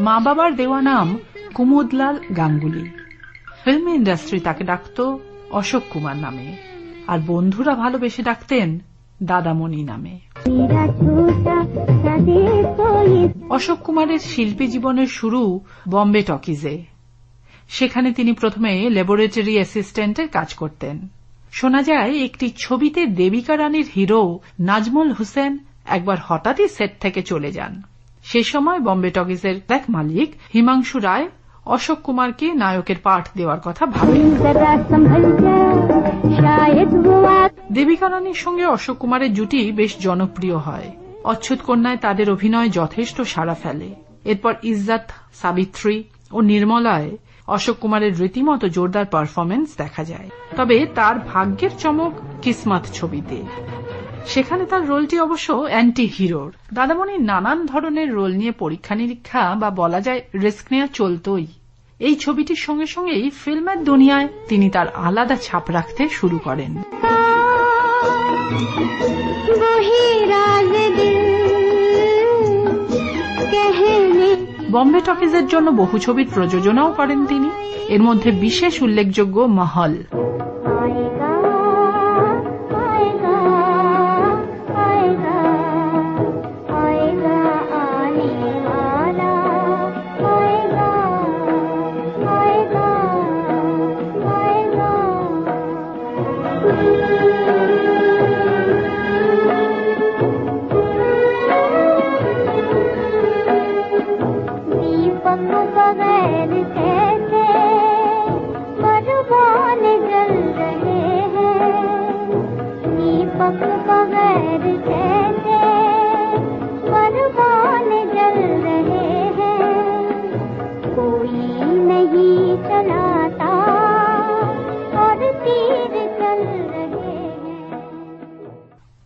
মা বাবার দেওয়া নাম কুমুদলাল গাঙ্গুলি। ফিল্ম ইন্ডাস্ট্রি তাকে ডাকত অশোক কুমার নামে, আর বন্ধুরা ভালোবেসে ডাকতেন দাদামণি নামে। অশোক কুমারের শিল্পী জীবনের শুরু বম্বে টকিজে। সেখানে তিনি প্রথমে ল্যাবরেটরি অ্যাসিস্ট্যান্টের কাজ করতেন। শোনা যায়, একটি ছবিতে দেবিকা রানীর হিরো নাজমুল হুসেন একবার হঠাৎই সেট থেকে চলে যান। সে সময় বম্বে টকিজের এক মালিক হিমাংশু রায়, অশোক কুমারকে নায়কের পাঠ দেওয়ার কথা ভাবেন। দেবিকারানীর সঙ্গে অশোক কুমারের জুটি বেশ জনপ্রিয় হয়। অচ্ছুত কন্যায় তাদের অভিনয় যথেষ্ট সাড়া ফেলে। এরপর ইজ্জাত, সাবিত্রী ও নির্মলায় অশোক কুমারের রীতিমতো জোরদার পারফরমেন্স দেখা যায়। তবে তার ভাগ্যের চমক কিসমাত ছবিতে। সেখানে তার রোলটি অবশ্য অ্যান্টি হিরোর দাদামণি নানান ধরনের রোল নিয়ে পরীক্ষা নিরীক্ষা বা বলা যায় রিস্ক নেওয়া চলতই। এই ছবিটির সঙ্গে সঙ্গেই ফিল্মের দুনিয়ায় তিনি তার আলাদা ছাপ রাখতে শুরু করেন। বম্বে টকিজের জন্য বহু ছবির প্রযোজনাও করেন তিনি। এর মধ্যে বিশেষ উল্লেখযোগ্য মহল।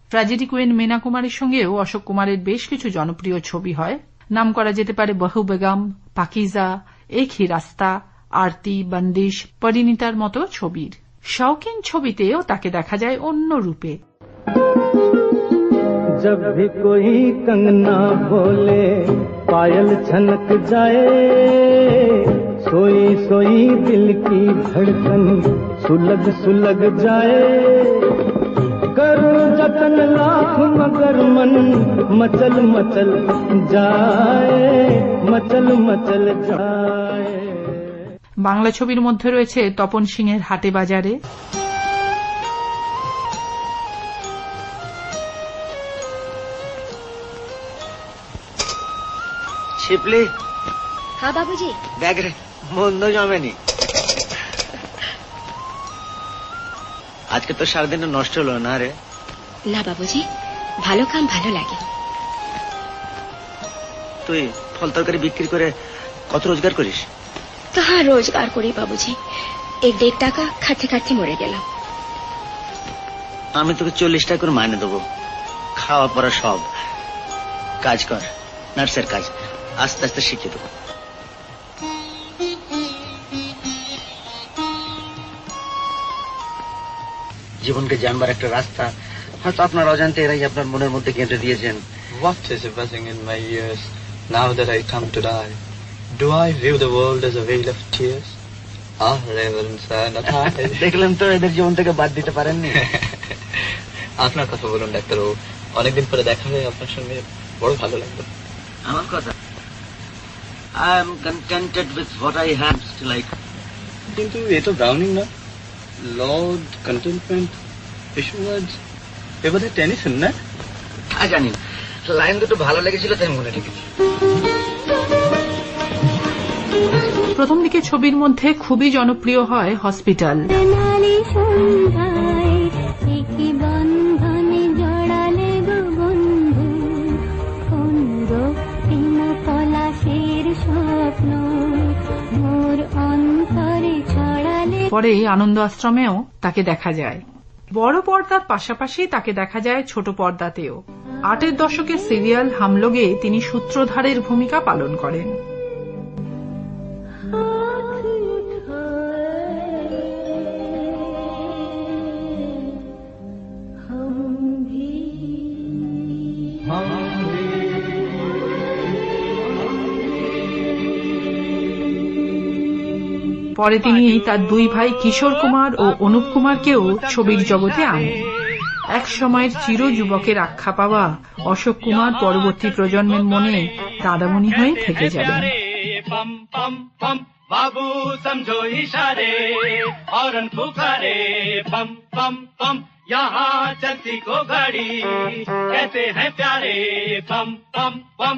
ট্র্যাজেডি কুইন মীনা কুমারের সঙ্গেও অশোক কুমারের বেশ কিছু জনপ্রিয় ছবি হয়। নাম করা যেতে পারে বহু বেগম, পাকিজা এক হি রাস্তা, আরতি, বন্দিশ, পরিণীতার মতো ছবির। শৌখিন ছবিতেও তাকে দেখা যায় অন্য রূপে। जब भी कोई कंगना बोले पायल छनक जाए सोई सोई दिल की धड़कन सुलग सुलग जाए करो जतन लाख मगर मन मचल मचल जाए मचल मचल जाए বাংলা ছবির মধ্যে রয়েছে তপন সিংয়ের হাটে বাজারে শিপলি হ্যাঁ বাবুজি। রে মন্দ জমেনি। আজকে তো সারাদিনটা নষ্ট হলো না রে। না বাবুজি ভালো কাম ভালো লাগে। তুই ফল তরকারি বিক্রি করে কত রোজগার করিস? তাহা রোজগার করি বাবুজি। এক দেড় টাকা খাটতে খাটতে মরে গেলাম। আমি তোকে চল্লিশ টাকা করে মাইনে দেবো। খাওয়া পড়া সব। কাজ কর নার্সের কাজ। আস্তে আস্তে শিখিয়ে দেবো। জীবনকে জানবার একটা রাস্তা। হয়তো আপনার অজান্তে এরাই আপনার মনের মধ্যে গেঁথে দিয়েছেন। What is buzzing in my ears now that I come to die? Do I view the world as a veil of tears? Ah, reverend sir, not I. দেখলেন তো এদের জীবন থেকে বাদ দিতে পারেননি। আপনার কথা বলুন ডাক্তারবাবু। অনেকদিন পরে দেখা হয়ে আপনার সঙ্গে বড় ভালো লাগল। আমার কথা? I am contented with what I have still I কিন্তু এ তো ব্রাউনিং না। লর্ড কন্টেন্টমেন্ট এসব এ বোধ হয় টেনিসন না? আ জানি। লাইন দুটো ভালো লেগেছিল তাই মনে রেখেছি। প্রথম দিকে ছবির মধ্যে খুবই জনপ্রিয় হয় হসপিটাল। পরে আনন্দ আশ্রমেও তাকে দেখা যায়। বড় পর্দার পাশাপাশি তাকে দেখা যায় ছোট পর্দাতেও। আটের দশকের সিরিয়াল হামলোগে তিনি সূত্রধারের ভূমিকা পালন করেন। পরে তিনি তার দুই ভাই কিশোর কুমার ও অনুপ কুমারকেও ছবির জগতে আনেন এক সময়ের চির যুবকের আখ্যা পাওয়া অশোক কুমার পরবর্তী প্রজন্মের মনে দাদামণি হয়ে থেকে যাবেন पम पम पम बाबू समझो इशारे हॉर्न पुकारे पम पम पम यहाँ चलती को घड़ी कैसे हैं प्यारे पम पम पम